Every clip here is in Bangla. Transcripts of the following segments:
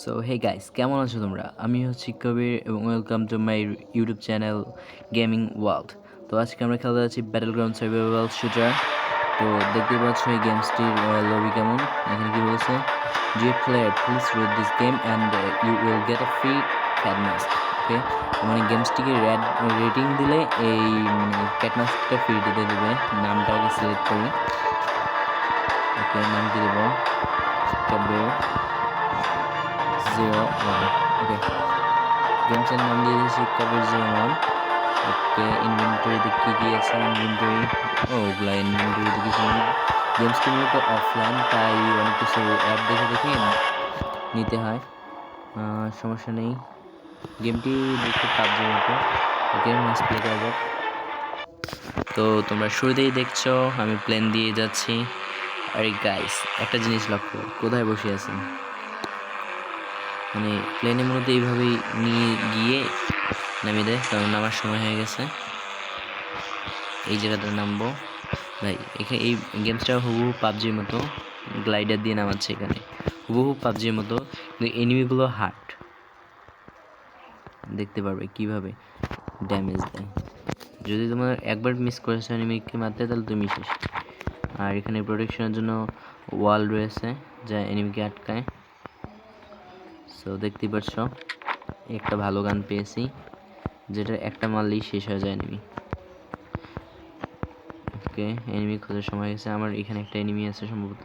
সো হে গাইস কেমন আছো তোমরা? আমি হচ্ছি কবির এবং welcome to my YouTube channel gaming world তো আজকে আমরা খেলতে যাচ্ছি ব্যাটেল গ্রাউন্ড সার্ভাইভাল শুটার তো দেখতে পাচ্ছ এই গেমসটির লবি কেমন? এখানে কি বলেছে? Dear player please rate this game and you will get a free cat mask okay মানে গেমসটিকে রেড রেটিং দিলে এই ক্যাডমাস্কটা ফ্রি দিতে দেবে। নামটা আগে সিলেক্ট করি। ওকে নাম কি দেবো? জিরো ওয়ান ওকে গেমসের নাম দিয়ে দিয়েছি কভার জিরো ওয়ান ওকে ইনভেন্টরিতে কী কী আছে ইনভেন্টরি ও ওগুলা ইনভেন্টরিতে কিছু নেই গেমসটি মূলত অফলাইন তাই অনেক কিছু অ্যাপ দেখে দেখে নিতে হয়। সমস্যা নেই। গেমটি দেখতে পাবজির মতো ওকে মাস প্লে করা যাক। তো তোমরা শুরুতেই দেখছ, আমি প্লেন দিয়ে যাচ্ছি। আরে গাইস একটা জিনিস লক্ষ্য, কোথায় বসে আছেন? মানে প্লেনের মধ্যে এইভাবেই নিয়ে গিয়ে নামিয়ে দেয়, কারণ নামার সময় হয়ে গেছে। এই জায়গাটা নামবো। ভাই, এখানে এই গেমসটা হুবহু পাবজির মতো গ্লাইডার দিয়ে নামাচ্ছে এখানে। হুবহু পাবজির মতো। কিন্তু এনিমিগুলো হার্ট দেখতে পারবে কীভাবে ড্যামেজ দেয়। যদি তোমার একবার মিস করেছ এনিমিকে মারতে, তাহলে তুমি শেষ আর এখানে প্রোটেকশনের জন্য ওয়াল রয়েছে, যা এনিমিকে আটকায়। সো দেখতেই পাচ্ছ একটা ভালো গান পেয়েছি যেটা একটা মারলেই শেষ হয়ে যায় এনিমি ওকে এনিমি খোঁজার সময় গেছে আমার এখানে একটা এনিমি আছে সম্ভবত।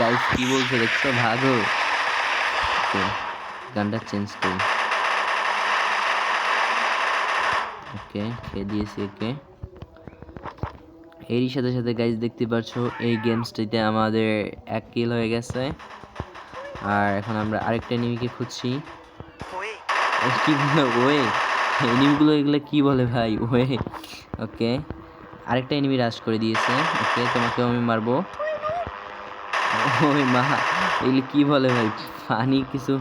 গাইস কি বলছে দেখছ? ভাগো! ওকে গানটা চেঞ্জ করি। ওকে খেয়ে দিয়েছি ওকে এরই সাথে সাথে গাইজ দেখতে পাচ্ছ, এই গেমসটিতে আমাদের এক কিল হয়ে গেছে। আর এখন আমরা আরেকটা এনিমিকে খুঁজছি। কি ওয়ে এনিমিগুলো এগুলো কি বলে ভাই? ওয়ে ওকে আরেকটা এনিমি রাশ করে দিয়েছে ওকে তোমাকেও আমি মারবো। ওই মা, এগুলো কি বলে ভাই? ফানি কিছু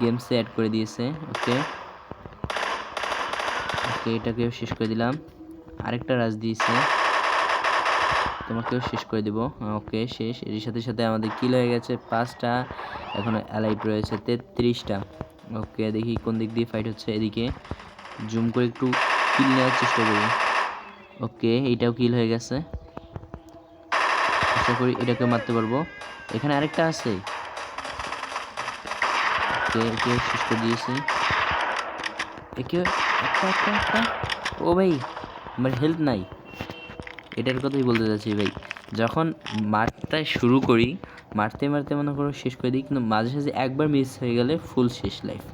গেমসে অ্যাড করে দিয়েছে ওকে ওকে এটাকেও শেষ করে দিলাম। আরেকটা রাজ দিয়েছে। তোমাকেও শেষ করে দিব। ওকে, শেষ। এর সাথে সাথে আমাদের কিল হয়ে গেছে পাঁচটা। এখনও অ্যালাইভ রয়েছে তেত্রিশটা। ওকে, দেখি কোন দিক দিয়ে ফাইট হচ্ছে এদিকে। জুম করে একটু কিল নেওয়ার চেষ্টা করি। ওকে, এইটাও কিল হয়ে গেছে। আশা করি এটাকে মারতে পারব। এখানে আরেকটা আছে। ওকে শেষ করে দিয়েছি। একে একটা একটা ও ভাই, আমার হেল্প নাই। এটার কথাই বলতে চাচ্ছি ভাই, যখন মারতে শুরু করি, মারতে মারতে মনে করো শেষ করে দিই, কিন্তু মাঝে সাঝে একবার মিস হয়ে গেলে ফুল শেষ লাইফ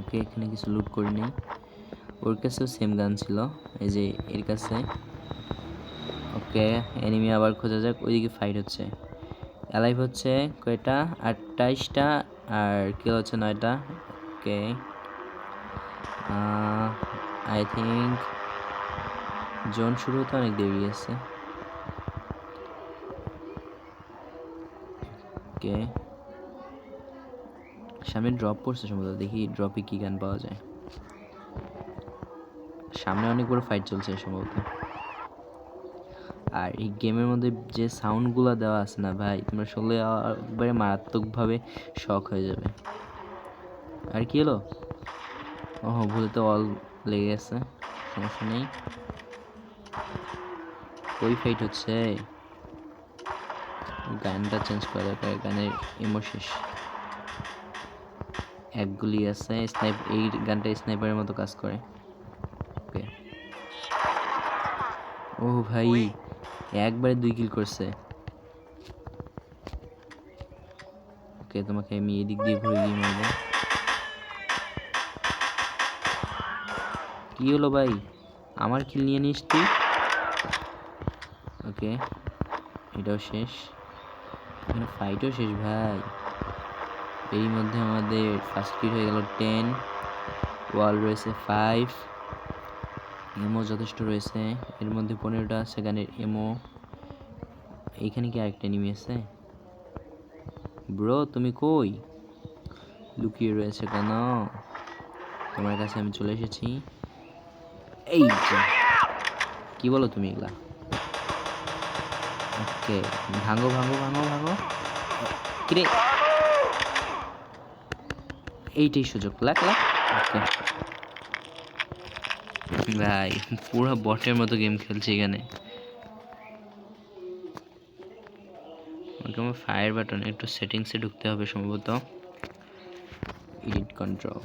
ওকে, এখানে কিছু লুট করে নিই। ওর কাছেও সেম গান ছিল, এই যে এর কাছে। ওকে এনিমি আবার খোঁজা যাক, ওইদিকে ফাইট হচ্ছে। অ্যালাইভ হচ্ছে কয়টা? আটটাইশটা, আর কিল হচ্ছে নয়টা। ওকে আই থিঙ্ক জোন শুরু হতে অনেক দেরি আছে ওকে। সামনে ড্রপ পড়ছে সম্ভবত, দেখি ড্রপে কি গান পাওয়া যায়। সামনে অনেক বড় ফাইট চলছে সম্ভবত। আর এই গেমের মধ্যে যে সাউন্ডগুলো দেওয়া আছে না ভাই, তোমরা শুনলে একবারে মারাত্মকভাবে শখ হয়ে যাবে। আর কি হলো? ও ভুলে তো অল লেগে গেছে, সমস্যা নেই। ওই ফাইট হচ্ছে। গানটা চেঞ্জ করা দরকার গানের ইমো শেষ। এক গুলি আছে স্নাইপ এই গানটা স্নাইপারের মতো কাজ করে। ওকে ও ভাই, একবারে দুই কিল করছে। ওকে তোমাকে আমি এদিক দিয়ে ঘুরে গিয়ে মারবো। কি হলো ভাই? আমার কিল নিয়ে নিস তুই? ওকে। এটাও শেষ। এখানে ফাইটও শেষ ভাই। এরই মধ্যে আমাদের ফার্স্ট কিল হয়ে গেল টেন ওয়াল রয়েছে ফাইভ এমও যথেষ্ট রয়েছে। এর মধ্যে পনেরোটা সেখানের এমও এইখানে কি আরেকটা এনিমি আছে? ব্রো তুমি কই? লুকিয়ে রয়েছে কেন? তোমার কাছে আমি চলে এসেছি। এই কি বলো তুমি এগুলা? ওকে, ভাঙো ভাঙো ভাঙো ভাঙো। কিরে? এইটাই সুযোগ লাগ লাগ ওকে। ভাই, পুরো বটের মতো গেম খেলছি এখানে। আমাকে আমার ফায়ার বাটন একটু সেটিংসে ঢুকতে হবে সম্ভবত। এডিট কন্ট্রোল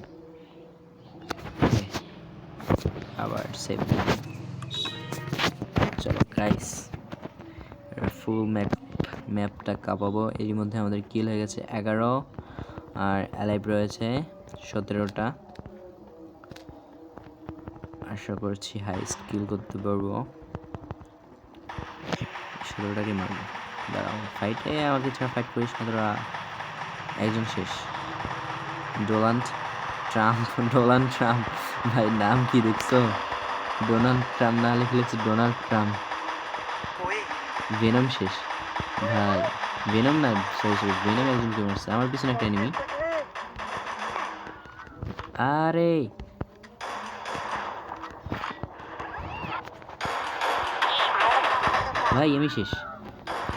আবার সেভ চলো গাইস ফুল ম্যাপ ম্যাপটা কাঁপাবো। এর মধ্যে আমাদের কিল হয়ে গেছে এগারো, আর অ্যালাইভ রয়েছে সতেরোটা। আশা করছি হাই স্কিল করতে পারব। সতেরোটাকে মারবো। দাঁড়াও ফাইটে আমাকে ছাড়া ফাইট করিস না, তোরা একজন শেষ। Donald Trump Donald Trump. ভাই, নাম কি দেখছ? ডোনাল্ড ট্রাম্প না লিখে লিখছে ডোনাল্ড ট্রাম্প। ভেনম শেষ। ভাই ভেনম না সরি সরি ভেনম একজনকে মারছে আমার পিছনে একটা এনিমি আরে! ভাই আমি শেষ।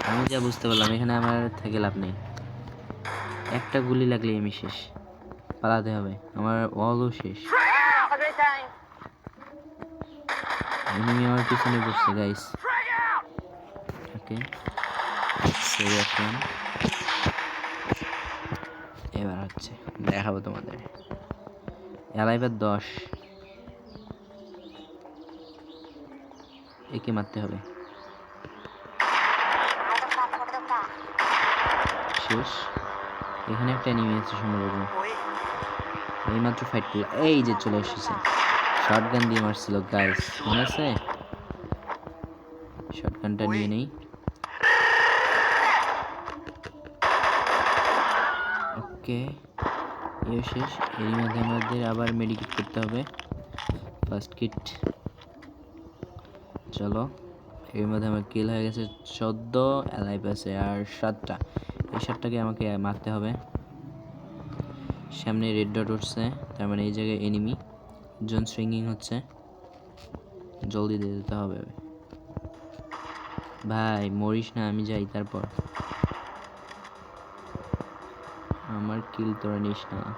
আমি যা বুঝতে পারলাম এখানে আমার থেকে লাভ নেই। একটা গুলি লাগলে আমি শেষ। পালাতে হবে। আমার অলও শেষ। এনিমি আমার পিছনে বসছে গাইস ওকে সেভ এখন। এবার হচ্ছে দেখাবো তোমাদের। এলাইবার দশ। একে মারতে হবে। শেষ। এখানে একটা এনিমি আছে সম্ভবত। এইমাত্র ফাইট করল। এই যে চলে এসেছে। শর্ট গান দিয়ে মারছিল গাইস মনে আছে? শর্ট গানটা নিয়ে নেই। ওকে ইয়ে শেষ। এর মধ্যে আমাদের আবার মেডিকেট করতে হবে। ফার্স্ট কিট চলো, এর মধ্যে আমার কিল হয়ে গেছে চোদ্দ অ্যালাইভ আছে আর সাতটা। এই সাতটাকে আমাকে মারতে হবে। সামনে রেড ডট উঠছে, তার মানে এই জায়গায় এনিমি জোন সুইঙ্গিং হচ্ছে। জলদি দিয়ে দিতে হবে। ভাই, মরিস না, আমি যাই তারপর। আমার কিল তোরা নিস না।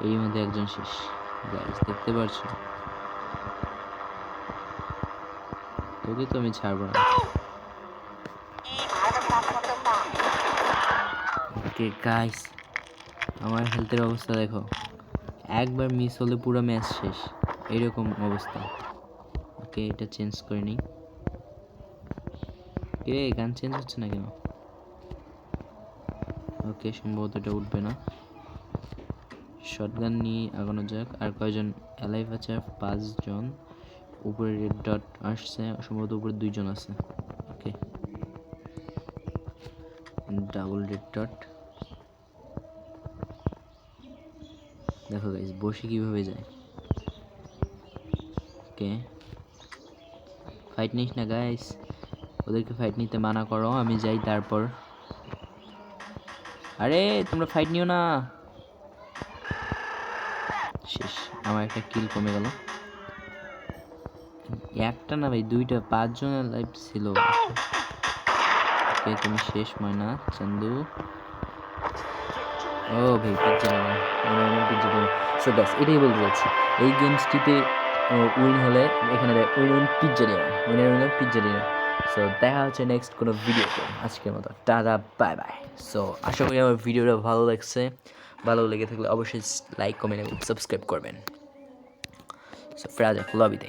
এই মধ্যে একজন শেষ। গাইস দেখতে পারছ? তোকে তো আমি ছাড়বো না। ওকে গাইস আমার হেলথের অবস্থা দেখো। একবার মিস হলে পুরো ম্যাচ শেষ। এইরকম অবস্থা। ওকে, এটা চেঞ্জ করে নিই। রে গান চেঞ্জ হচ্ছে না কেন? ওকে সম্ভবত এটা উঠবে না। শর্টগান নিয়ে আগানো যাক। আর কয়জন অ্যালাইভ আছে? পাঁচজন। উপরে রেড ডট আসছে। সম্ভবত উপরে দুইজন আছে। ওকে ডাবল রেড ডট দেখো গাইস বসে কীভাবে যায়? ওকে ফাইট নিস না গাইস ওদেরকে ফাইট নিতে মানা করো। আমি যাই তারপর। আরে, তোমরা ফাইট নিও না। শেষ, আমার একটা কিল কমে গেল। একটা না ভাই, দুইটা, পাঁচজনের লাইফ ছিল। তুমি শেষ, ময়না, চন্দু। ও ভাই, পিজ্জা পিজ্জা সো ব্যাস এটাই বলতে চাচ্ছি। এই গেমসটিতে উইন হলে এখানে উইন উইন পিজ্জা নিয়ে উইনার উইনার পিজ্জা নিয়ে সো দেখা হচ্ছে নেক্সট কোনো ভিডিওতে আজকের মতো, টাটা বাই বাই সো আশা করি আমার ভিডিওটা ভালো লাগছে। ভালো লেগে থাকলে অবশ্যই লাইক কমেন্ট এবং সাবস্ক্রাইব করবেন। সো ফ্রাজ লবিতে